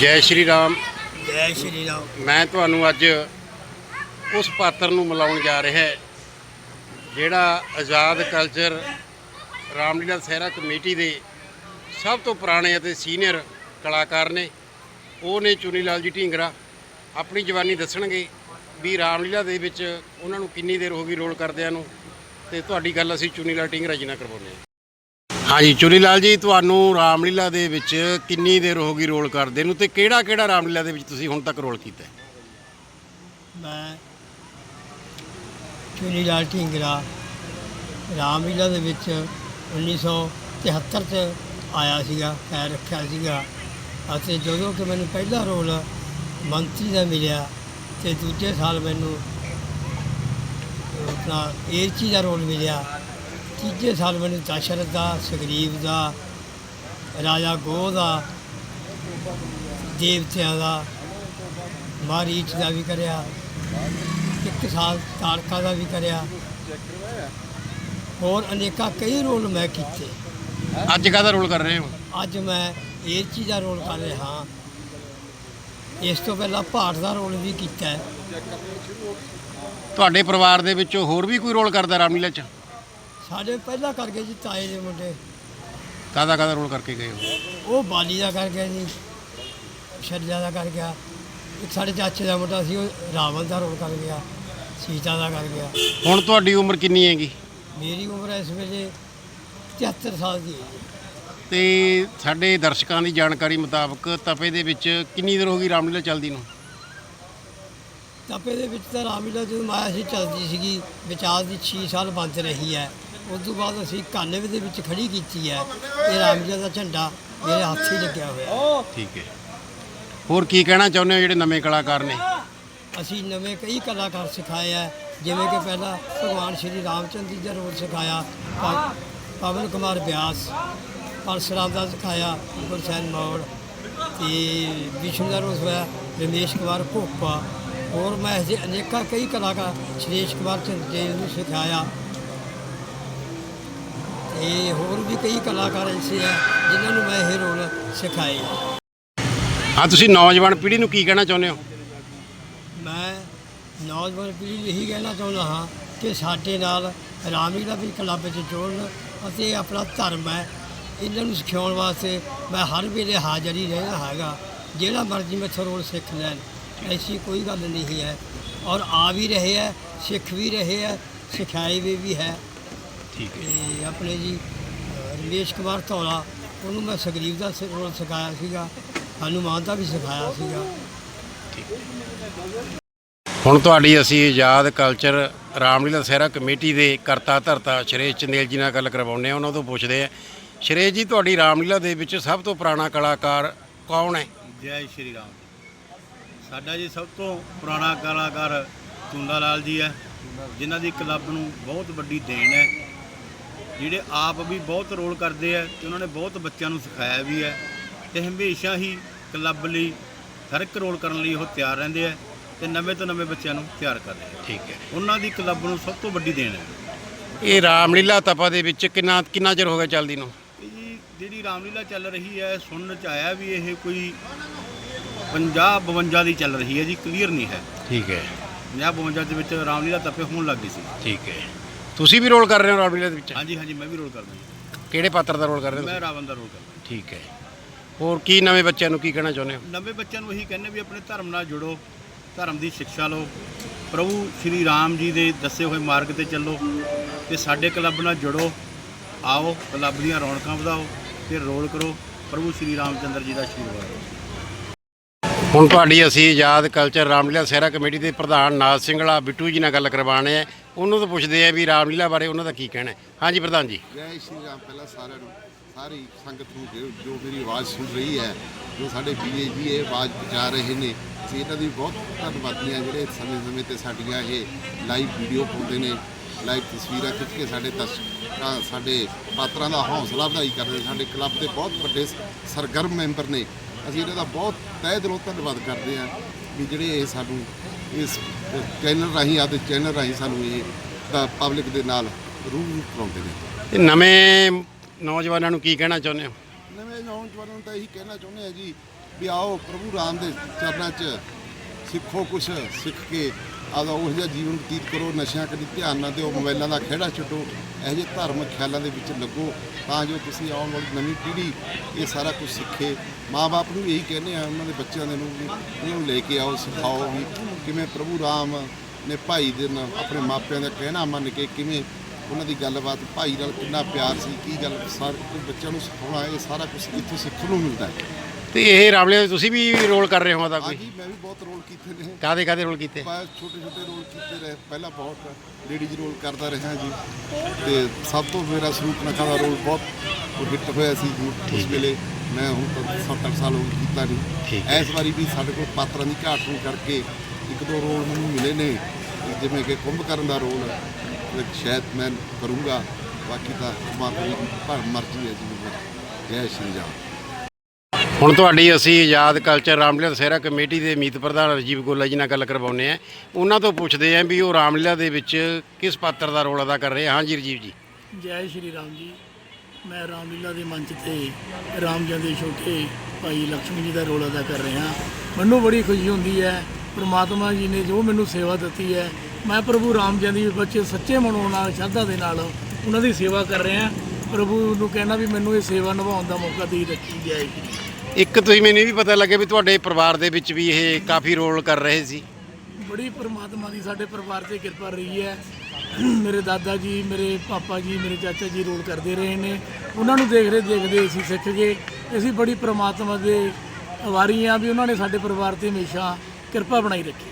ਜੈ ਸ਼੍ਰੀ ਰਾਮ। ਜੈ ਸ਼੍ਰੀ ਰਾਮ। ਮੈਂ ਤੁਹਾਨੂੰ ਅੱਜ ਉਸ ਪਾਤਰ ਨੂੰ ਮਿਲਾਉਣ ਜਾ ਰਿਹਾ ਹੈ ਜਿਹੜਾ ਆਜ਼ਾਦ ਕਲਚਰ ਰਾਮਲੀਲਾ ਸਹਿਰਾ ਕਮੇਟੀ ਦੇ ਸਭ ਤੋਂ ਪੁਰਾਣੇ ਅਤੇ ਸੀਨੀਅਰ ਕਲਾਕਾਰ ਨੇ। ਉਹ ਨੇ ਚੁਨੀ ਲਾਲ ਜੀ ਢੀਂਗਰਾ। ਆਪਣੀ ਜਵਾਨੀ ਦੱਸਣਗੇ ਵੀ ਰਾਮਲੀਲਾ ਦੇ ਵਿੱਚ ਉਹਨਾਂ ਨੂੰ ਕਿੰਨੀ ਦੇਰ ਹੋ ਗਈ ਰੋਲ ਕਰਦਿਆਂ ਨੂੰ। ਤੇ ਤੁਹਾਡੀ ਗੱਲ ਅਸੀਂ ਚੁਨੀ ਲਾਲ ਢੀਂਗਰਾ ਜੀ ਨਾਲ ਕਰਵਾਉਂਦੇ ਹਾਂ। ਹਾਂਜੀ, ਚੁਰੀ ਲਾਲ ਜੀ, ਤੁਹਾਨੂੰ ਰਾਮਲੀਲਾ ਦੇ ਵਿੱਚ ਕਿੰਨੀ ਦੇਰ ਹੋ ਗਈ ਰੋਲ ਕਰਦੇ ਨੂੰ ਤੇ ਕਿਹੜਾ ਕਿਹੜਾ ਰਾਮਲੀਲਾ ਦੇ ਵਿੱਚ ਤੁਸੀਂ ਹੁਣ ਤੱਕ ਰੋਲ ਕੀਤਾ ਹੈ? ਮੈਂ ਚੁਨੀ ਲਾਲ ਢੀਂਗਰਾ ਰਾਮਲੀਲਾ ਦੇ ਵਿੱਚ 1973 ਚ ਆਇਆ ਸੀਗਾ, ਪੈਰ ਰੱਖਿਆ ਸੀਗਾ ਅਤੇ ਜਦੋਂ ਕਿ ਮੈਨੂੰ ਪਹਿਲਾ ਰੋਲ ਮੰਤਰੀ ਦਾ ਮਿਲਿਆ ਤੇ ਦੂਜੇ ਸਾਲ ਮੈਨੂੰ ਆਪਣਾ ਏਰਚੀ ਦਾ ਰੋਲ ਮਿਲਿਆ ਤੀਜੇ ਸਾਲ ਮੈਨੂੰ ਦਸ਼ਰਥ ਦਾ ਸੁਗਰੀਵ ਦਾ ਰਾਜਾ ਗੋਹ ਦਾ ਦੇਵਤਿਆਂ ਦਾ ਮਾਰੀਚ ਦਾ ਵੀ ਕਰਿਆ। ਇੱਕ ਸਾਲ ਤਾਰਕਾ ਦਾ ਵੀ ਕਰਿਆ। ਹੋਰ ਅਨੇਕਾਂ ਕਈ ਰੋਲ ਮੈਂ ਕੀਤੇ। ਅੱਜ ਕਾਹਦਾ ਰੋਲ ਕਰ ਰਹੇ ਹੋ? ਅੱਜ ਮੈਂ ਇਹ ਚੀਜ਼ ਦਾ ਰੋਲ ਕਰ ਰਿਹਾ ਹਾਂ। ਇਸ ਤੋਂ ਪਹਿਲਾਂ ਭਾਟ ਦਾ ਰੋਲ ਵੀ ਕੀਤਾ ਹੈ। ਤੁਹਾਡੇ ਪਰਿਵਾਰ ਦੇ ਵਿੱਚੋਂ ਹੋਰ ਵੀ ਕੋਈ ਰੋਲ ਕਰਦਾ ਰਾਮਲੀਲਾ 'ਚ? ਸਾਡੇ ਪਹਿਲਾਂ ਕਰ ਗਏ ਜੀ ਤਾਏ ਦੇ ਮੁੰਡੇ। ਕਾਹਦਾ ਕਾਹਦਾ ਰੋਲ ਕਰਕੇ ਗਏ ਹੋ ਉਹ ਬਾਲੀ ਦਾ ਕਰ ਗਿਆ ਜੀ ਸ਼ਰਜਾ ਦਾ ਕਰ ਗਿਆ। ਇੱਕ ਸਾਡੇ ਚਾਚੇ ਦਾ ਮੁੰਡਾ ਸੀ ਉਹ ਰਾਵਣ ਦਾ ਰੋਲ ਕਰ ਗਿਆ ਸੀਤਾ ਦਾ ਕਰ ਗਿਆ। ਹੁਣ ਤੁਹਾਡੀ ਉਮਰ ਕਿੰਨੀ ਹੈਗੀ? ਮੇਰੀ ਉਮਰ ਇਸ ਵੇਲੇ 73 ਸਾਲ ਦੀ ਹੈ ਜੀ। ਤੇ ਸਾਡੇ ਦਰਸ਼ਕਾਂ ਦੀ ਜਾਣਕਾਰੀ ਮੁਤਾਬਕ ਤਪੇ ਦੇ ਵਿੱਚ ਕਿੰਨੀ ਦੇਰ ਹੋ ਗਈ ਰਾਮਲੀਲਾ ਚੱਲਦੀ ਨੂੰ? ਤਪੇ ਦੇ ਵਿੱਚ ਤਾਂ ਰਾਮਲੀਲਾ ਜਦੋਂ ਮਾਇਆ ਸੀ ਚੱਲਦੀ ਸੀਗੀ। ਵਿਚਾਰ ਦੀ 6 ਸਾਲ ਬੰਦ ਰਹੀ ਹੈ। ਉਸ ਤੋਂ ਬਾਅਦ ਅਸੀਂ 91 ਦੇ ਵਿੱਚ ਖੜੀ ਕੀਤੀ ਹੈ। ਇਹ ਰਾਮਲੀਲਾ ਦਾ ਝੰਡਾ ਮੇਰੇ ਹੱਥ ਹੀ ਲੱਗਿਆ ਹੋਇਆ ਹੈ। ਠੀਕ ਹੈ। ਹੋਰ ਕੀ ਕਹਿਣਾ ਚਾਹੁੰਦੇ ਹੋ ਜਿਹੜੇ ਨਵੇਂ ਕਲਾਕਾਰ ਨੇ? ਅਸੀਂ ਨਵੇਂ ਕਈ ਕਲਾਕਾਰ ਸਿਖਾਏ ਹੈ। ਜਿਵੇਂ ਕਿ ਪਹਿਲਾਂ ਭਗਵਾਨ ਸ਼੍ਰੀ ਰਾਮਚੰਦਰ ਜੀ ਦਾ ਰੋਲ ਸਿਖਾਇਆ ਪ- ਪਵਨ ਕੁਮਾਰ ਬਿਆਸ ਪਰਸਰਾਮ ਦਾ ਸਿਖਾਇਆ ਗੁਰਸੈਨ ਮੌੜ ਤੇ ਵਿਸ਼ਨੂੰ ਦਾ ਰੋਲ ਹੋਇਆ ਰਮੇਸ਼ ਕੁਮਾਰ ਭੋਪਾ। ਹੋਰ ਮੈਂ ਅਜੇ ਅਨੇਕਾਂ ਕਈ ਕਲਾਕਾਰ ਸ਼੍ਰੇਸ਼ ਕੁਮਾਰ ਚੰਦੇਲ ਨੂੰ ਸਿਖਾਇਆ। ਤੇ ਹੋਰ ਵੀ ਕਈ ਕਲਾਕਾਰ ਐਸੇ ਹੈ ਜਿਨ੍ਹਾਂ ਨੂੰ ਮੈਂ ਇਹ ਰੋਲ ਸਿਖਾਏ ਹਾਂ ਤੁਸੀਂ ਨੌਜਵਾਨ ਪੀੜ੍ਹੀ ਨੂੰ ਕੀ ਕਹਿਣਾ ਚਾਹੁੰਦੇ ਹੋ? ਮੈਂ ਨੌਜਵਾਨ ਪੀੜ੍ਹੀ ਨੂੰ ਇਹੀ ਕਹਿਣਾ ਚਾਹੁੰਦਾ ਹਾਂ ਕਿ ਸਾਡੇ ਨਾਲ ਰਾਮਲੀਲਾ ਵੀ ਕਲੱਬ ਵਿੱਚ ਜੋੜਨ ਅਤੇ ਇਹ ਆਪਣਾ ਧਰਮ ਹੈ। ਇਹਨਾਂ ਨੂੰ ਸਿਖਾਉਣ ਵਾਸਤੇ ਮੈਂ ਹਰ ਵੇਲੇ ਹਾਜ਼ਰ ਹੀ ਰਹਿਣਾ ਹੈਗਾ। ਜਿਹੜਾ ਮਰਜ਼ੀ ਮੈਥੋਂ ਰੋਲ ਸਿੱਖ ਲੈਣ ਐਸੀ ਕੋਈ ਗੱਲ ਨਹੀਂ ਹੈ। ਔਰ ਆ ਵੀ ਰਹੇ ਹੈ ਸਿੱਖ ਵੀ ਰਹੇ ਹੈ ਸਿਖਾਏ ਵੀ ਵੀ ਹੈ। ਠੀਕ ਤੇ ਆਪਣੇ ਜੀ ਅ, ਰਮੇਸ਼ ਕੁਮਾਰ ਧੌਲਾ ਉਹਨੂੰ ਮੈਂ ਸੁਗਰੀਵ ਦਾ ਸ- ਰੋਲ ਸਿਖਾਇਆ ਸੀਗਾ। ਹਨੂਮਾਨ ਦਾ ਵੀ ਸਿਖਾਇਆ ਸੀਗਾ। ਹੁਣ ਤੁਹਾਡੀ ਅਸੀਂ ਆਜ਼ਾਦ ਕਲਚਰ ਰਾਮਲੀਲਾ ਸਹਿਰਾ ਕਮੇਟੀ ਦੇ ਕਰਤਾ ਧਰਤਾ ਸ਼੍ਰੇਸ਼ ਚੰਦੇਲ ਜੀ ਨਾਲ ਗੱਲ ਕਰਵਾਉਂਦੇ ਆ ਉਹਨਾਂ ਤੋਂ ਪੁੱਛਦੇ ਆ ਸ਼੍ਰੇਸ਼ ਜੀ ਤੁਹਾਡੀ ਰਾਮਲੀਲਾ ਦੇ ਵਿੱਚ ਸਭ ਤੋਂ ਪੁਰਾਣਾ ਕਲਾਕਾਰ ਕੌਣ ਹੈ? ਜੈ ਸ਼੍ਰੀ ਰਾਮ। ਸਾਡਾ ਜੀ ਸਭ ਤੋਂ ਪੁਰਾਣਾ ਕਲਾਕਾਰ ਚੁੰਦਾ ਲਾਲ ਜੀ ਹੈ ਜਿਨ੍ਹਾਂ ਦੀ ਕਲੱਬ ਨੂੰ ਬਹੁਤ ਵੱਡੀ ਦੇਣ ਹੈ। ਜਿਹੜੇ ਆਪ ਵੀ ਬਹੁਤ ਰੋਲ ਕਰਦੇ ਹੈ ਤੇ ਉਹਨਾਂ ਨੇ ਬਹੁਤ ਬੱਚਿਆਂ ਨੂੰ ਸਿਖਾਇਆ ਵੀ ਹੈ ਤੇ ਹਮੇਸ਼ਾ ਹੀ ਕਲੱਬ ਲਈ ਹਰ ਇੱਕ ਰੋਲ ਕਰਨ ਲਈ ਉਹ ਤਿਆਰ ਰਹਿੰਦੇ ਹੈ ਤੇ ਨਵੇਂ ਤੋਂ ਨਵੇਂ ਬੱਚਿਆਂ ਨੂੰ ਤਿਆਰ ਕਰਦੇ ਹੈ ਠੀਕ ਹੈ। ਉਹਨਾਂ ਦੀ ਕਲੱਬ ਨੂੰ ਸਭ ਤੋਂ ਵੱਡੀ ਦੇਣ ਹੈ। ਇਹ ਰਾਮਲੀਲਾ ਤਪਾ ਦੇ ਵਿੱਚ ਕਿੰਨਾ ਕਿੰਨਾ ਚਿਰ ਹੋ ਗਿਆ ਚੱਲਦੀ ਨੂੰ? ਇਹ ਜੀ ਜਿਹੜੀ ਰਾਮਲੀਲਾ ਚੱਲ ਰਹੀ ਹੈ ਸੁਣਨ ਚ ਆਇਆ ਵੀ ਇਹ ਕੋਈ 50 52 ਦੀ ਚੱਲ ਰਹੀ ਹੈ ਜੀ ਕਲੀਅਰ ਨਹੀਂ ਹੈ। ਠੀਕ ਹੈ। 50 52 ਦੇ ਵਿੱਚ ਰਾਮਲੀਲਾ ਤੱਪੇ ਹੋਣ ਲੱਗ ਸੀ। ਠੀਕ ਹੈ। ਤੁਸੀਂ ਵੀ ਰੋਲ ਕਰ ਰਹੇ ਹੋ ਰਾਮਲੀਲਾ ਦੇ ਵਿੱਚ? ਹਾਂਜੀ ਹਾਂਜੀ ਮੈਂ ਵੀ ਰੋਲ ਕਰਦਾ ਜੀ। ਕਿਹੜੇ ਪਾਤਰ ਦਾ ਰੋਲ ਕਰ ਰਹੇ ਹੋ ਮੈਂ? ਰਾਵਣ ਦਾ ਰੋਲ ਕਰਦਾ। ਠੀਕ ਹੈ। ਹੋਰ ਕੀ ਨਵੇਂ ਬੱਚਿਆਂ ਨੂੰ ਕੀ ਕਹਿਣਾ ਚਾਹੁੰਦੇ ਹੋ? ਨਵੇਂ ਬੱਚਿਆਂ ਨੂੰ ਇਹੀ ਕਹਿੰਦੇ ਵੀ ਆਪਣੇ ਧਰਮ ਨਾਲ ਜੁੜੋ ਧਰਮ ਦੀ ਸਿੱਖਿਆ ਲਓ। ਪ੍ਰਭੂ ਸ਼੍ਰੀ ਰਾਮ ਜੀ ਦੇ ਦੱਸੇ ਹੋਏ ਮਾਰਗ ਤੇ ਚੱਲੋ ਤੇ ਸਾਡੇ ਕਲੱਬ ਨਾਲ ਜੁੜੋ। ਆਓ ਕਲੱਬ ਦੀਆਂ ਰੌਣਕਾਂ ਵਧਾਓ ਤੇ ਰੋਲ ਕਰੋ। ਪ੍ਰਭੂ ਸ਼੍ਰੀ ਰਾਮਚੰਦਰ ਜੀ ਦਾ ਆਸ਼ੀਰਵਾਦ। ਹੁਣ ਤੁਹਾਡੀ ਅਸੀਂ ਆਜ਼ਾਦ ਕਲਚਰ ਰਾਮਲੀਲਾ ਸਹਿਰਾ ਕਮੇਟੀ ਦੇ ਪ੍ਰਧਾਨ ਨਾਥ ਸਿੰਘਲਾ ਬਿੱਟੂ ਜੀ ਨਾਲ ਗੱਲ ਕਰਵਾਣੇ ਆ। ਉਹਨੂੰ ਤਾਂ ਪੁੱਛਦੇ ਆ ਵੀ ਰਾਮਲੀਲਾ ਬਾਰੇ ਉਹਨਾਂ ਦਾ ਕੀ ਕਹਿਣਾ ਹੈ। ਹਾਂਜੀ ਪ੍ਰਧਾਨ ਜੀ। ਜੈ ਸ਼੍ਰੀ ਰਾਮ, ਪਹਿਲਾਂ ਸਾਰਿਆਂ ਨੂੰ, ਸਾਰੀ ਸੰਗਤ ਨੂੰ ਜੋ- ਜੋ ਮੇਰੀ ਆਵਾਜ਼ ਸੁਣ ਰਹੀ ਹੈ, ਜੋ ਸਾਡੇ ਵੀਏ ਜੀ ਇਹ ਆਵਾਜ਼ ਪਹੁੰਚਾ ਰਹੇ ਨੇ, ਅਸੀਂ ਇਹਨਾਂ ਦੀ ਬਹੁਤ ਧੰਨਵਾਦੀ ਹਾਂ ਜਿਹੜੇ ਸਮੇਂ-ਸਮੇਂ ਤੇ ਸਾਡੀਆਂ ਇਹ ਲਾਈਵ ਵੀਡੀਓ ਪਾਉਂਦੇ ਨੇ ਲਾਈਵ ਤਸਵੀਰਾਂ ਖਿੱਚ ਕੇ ਸਾਡੇ ਦਰਸ਼ਕਾਂ, ਸਾਡੇ ਪਾਤਰਾਂ ਦਾ ਹੌਸਲਾ ਵਧਾਈ ਕਰਦੇ ਨੇ, ਸਾਡੇ ਕਲੱਬ ਦੇ ਬਹੁਤ ਵੱਡੇ ਸ- ਸਰਗਰਮ ਮੈਂਬਰ ਨੇ। ਅਸੀਂ ਇਹਨਾਂ ਦਾ ਬਹੁਤ ਤਹਿ ਦਿਲੋਂ ਧੰਨਵਾਦ ਕਰਦੇ ਹਾਂ ਵੀ ਜਿਹੜੇ ਇਹ ਸਾਨੂੰ ਇਸ ਚੈਨਲ ਰਾਹੀਂ ਆਦੇ ਚੈਨਲ ਰਾਹੀਂ ਸਾਨੂੰ ਇਹ ਦਾ ਪਬਲਿਕ ਦੇ ਨਾਲ ਰੂਬਰੂ ਕਰਾਉਂਦੇ ਨੇ। ਤੇ ਨਵੇਂ ਨੌਜਵਾਨਾਂ ਨੂੰ ਕੀ ਕਹਿਣਾ ਚਾਹੁੰਦੇ ਹੋ? ਨਵੇਂ ਨੌਜਵਾਨਾਂ ਨੂੰ ਤਾਂ ਇਹੀ ਕਹਿਣਾ ਚਾਹੁੰਦੇ ਆ ਜੀ ਵੀ ਆਓ ਪ੍ਰਭੂ ਰਾਮ ਦੇ ਚਰਨਾਂ 'ਚ ਸਿੱਖੋ ਕੁਛ ਸਿੱਖ ਕੇ ਆਪਦਾ ਉਹ ਜਿਹਾ ਜੀਵਨ ਬਤੀਤ ਕਰੋ, ਨਸ਼ਿਆਂ ਕਦੀ ਧਿਆਨ ਨਾ ਦਿਓ ਮੋਬਾਈਲਾਂ ਦਾ ਖਿਹੜਾ ਛੱਡੋ, ਇਹੋ ਜਿਹੇ ਧਾਰਮਿਕ ਖਿਆਲਾਂ ਦੇ ਵਿੱਚ ਲੱਗੋ, ਤਾਂ ਜੋ ਤੁਸੀਂ ਆਉਣ ਵਾਲੀ ਨਵੀਂ ਪੀੜ੍ਹੀ ਇਹ ਸਾਰਾ ਕੁਝ ਸਿੱਖੇ। ਮਾਪੇ ਨੂੰ ਵੀ ਇਹੀ ਕਹਿੰਦੇ ਆ, ਉਹਨਾਂ ਦੇ ਬੱਚਿਆਂ ਦੇ ਨੂੰ ਵੀ ਉਹਨਾਂ ਨੂੰ ਲੈ ਕੇ ਆਓ, ਸਿਖਾਓ ਵੀ ਕਿਵੇਂ ਪ੍ਰਭੂ ਰਾਮ ਨੇ ਭਾਈ ਦੇ ਨਾਲ ਆਪਣੇ ਮਾਪਿਆਂ ਦਾ ਕਹਿਣਾ ਮੰਨ ਕੇ ਕਿਵੇਂ ਉਹਨਾਂ ਦੀ ਗੱਲਬਾਤ, ਭਾਈ ਨਾਲ ਕਿੰਨਾ ਪਿਆਰ ਸੀ, ਕੀ ਗੱਲ, ਸਾਰੇ ਬੱਚਿਆਂ ਨੂੰ ਸਿਖਾਉਣਾ, ਇਹ ਸਾਰਾ ਕੁਝ ਇੱਥੋਂ ਸਿੱਖਣ ਨੂੰ ਮਿਲਦਾ ਹੈ। ਤੇ ਇਹ ਰਾਮਲੀਲਾ ਦੇ ਤੁਸੀਂ ਵੀ ਰੋਲ ਕਰ ਰਹੇ ਹੋ ਤਾਂ ਕੋਈ? ਹਾਂਜੀ ਮੈਂ ਵੀ ਬਹੁਤ ਰੋਲ ਕੀਤੇ ਨੇ। ਕਾਦੇ ਕਾਦੇ ਰੋਲ ਕੀਤੇ? ਮੈਂ ਛੋਟੇ ਛੋਟੇ ਰੋਲ ਕੀਤੇ ਰਹੇ। ਪਹਿਲਾਂ ਬਹੁਤ ਲੇਡੀਜ਼ ਰੋਲ ਕਰਦਾ ਰਿਹਾ ਜੀ। ਤੇ ਸਭ ਤੋਂ ਮੇਰਾ ਸਰੂਪ ਨਖਾ ਦਾ ਰੋਲ ਬਹੁਤ ਹਿੱਟ ਹੋਇਆ ਸੀ ਜੀ। ਉਸ ਵੇਲੇ ਮੈਂ ਹੁਣ ਤਾਂ 7-8 ਸਾਲ ਹੋ ਗਏ ਕੀਤਾ ਠੀਕ ਨਹੀਂ ਇਸ ਵਾਰੀ ਵੀ ਸਾਡੇ ਕੋਲ ਪਾਤਰਾਂ ਦੀ ਘਾਟ ਹੋਣ ਕਰਕੇ ਇੱਕ ਦੋ ਰੋਲ ਮੈਨੂੰ ਮਿਲੇ ਨੇ। ਜਿਵੇਂ ਕਿ ਕੁੰਭਕਰਨ ਦਾ ਰੋਲ ਸ਼ਾਇਦ ਮੈਂ ਕਰੂੰਗਾ। ਬਾਕੀ ਤਾਂ ਦੀ ਭਰ ਮਰਜ਼ੀ ਹੈ ਜੀ। ਜੈ ਸ਼੍ਰੀ ਰਾਮ। ਹੁਣ ਤੁਹਾਡੀ ਅਸੀਂ ਆਜ਼ਾਦ ਕਲਚਰ ਰਾਮਲੀਲਾ ਦਸਹਿਰਾ ਕਮੇਟੀ ਦੇ ਮੀਤ ਪ੍ਰਧਾਨ ਰਜੀਵ ਗੋਲਾ ਜੀ ਨਾਲ ਗੱਲ ਕਰਵਾਉਂਦੇ ਆ ਉਹਨਾਂ ਤੋਂ ਪੁੱਛਦੇ ਆ ਵੀ ਉਹ ਰਾਮਲੀਲਾ ਦੇ ਵਿੱਚ ਕਿਸ ਪਾਤਰ ਦਾ ਰੋਲ ਅਦਾ ਕਰ ਰਹੇ ਆ। ਹਾਂਜੀ ਰਜੀਵ ਜੀ। ਜੈ ਸ਼੍ਰੀ ਰਾਮ ਜੀ। ਮੈਂ ਰਾਮਲੀਲਾ ਦੇ ਮੰਚ ਤੇ ਰਾਮ ਜੀ ਦੇ ਛੋਟੇ ਭਾਈ ਲక్ష్ਮੀ ਜੀ ਦਾ ਰੋਲ ਅਦਾ ਕਰ ਰਿਹਾ ਮੈਨੂੰ ਬੜੀ ਖੁਸ਼ੀ ਹੁੰਦੀ ਹੈ। ਪ੍ਰਮਾਤਮਾ ਜੀ ਨੇ ਜੋ ਮੈਨੂੰ ਸੇਵਾ ਦਿੱਤੀ ਹੈ, ਮੈਂ ਪ੍ਰਭੂ ਰਾਮ ਜੀ ਦੀ ਬੱਚੇ ਸੱਚੇ ਮਨੋਂ ਨਾਲ, ਸ਼ਰਧਾ ਦੇ ਨਾਲ ਉਹਨਾਂ ਦੀ ਸੇਵਾ ਕਰ ਰਿਹਾ ਪ੍ਰਭੂ ਨੂੰ ਕਹਿਣਾ ਵੀ ਮੈਨੂੰ ਇਹ ਸੇਵਾ ਨਿਭਾਉਣ ਦਾ ਮੌਕਾ ਦੇ ਰੱਖੀ ਜੈ ਸ਼੍ਰੀ ਇੱਕ ਤੁਸੀਂ ਮੈਨੂੰ ਇਹ ਵੀ ਪਤਾ ਲੱਗਿਆ ਵੀ ਤੁਹਾਡੇ ਪਰਿਵਾਰ ਦੇ ਵਿੱਚ ਵੀ ਇਹ ਕਾਫੀ ਰੋਲ ਕਰ ਰਹੇ ਸੀ। ਬੜੀ ਪ੍ਰਮਾਤਮਾ ਦੀ ਸਾਡੇ ਪਰਿਵਾਰ ਤੇ ਕਿਰਪਾ ਰਹੀ ਹੈ। ਮੇਰੇ ਦਾਦਾ ਜੀ, ਮੇਰੇ ਪਾਪਾ ਜੀ, ਮੇਰੇ ਚਾਚਾ ਜੀ ਰੋਲ ਕਰਦੇ ਰਹੇ ਨੇ। ਉਹਨਾਂ ਨੂੰ ਦੇਖਦੇ ਦੇਖਦੇ ਅਸੀਂ ਸਿੱਖ ਗਏ। ਅਸੀਂ ਬੜੀ ਪ੍ਰਮਾਤਮਾ ਦੇ ਆਵਾਰੀ ਹਾਂ ਵੀ ਉਹਨਾਂ ਨੇ ਸਾਡੇ ਪਰਿਵਾਰ ਤੇ ਹਮੇਸ਼ਾ ਕਿਰਪਾ ਬਣਾਈ ਰੱਖੀ।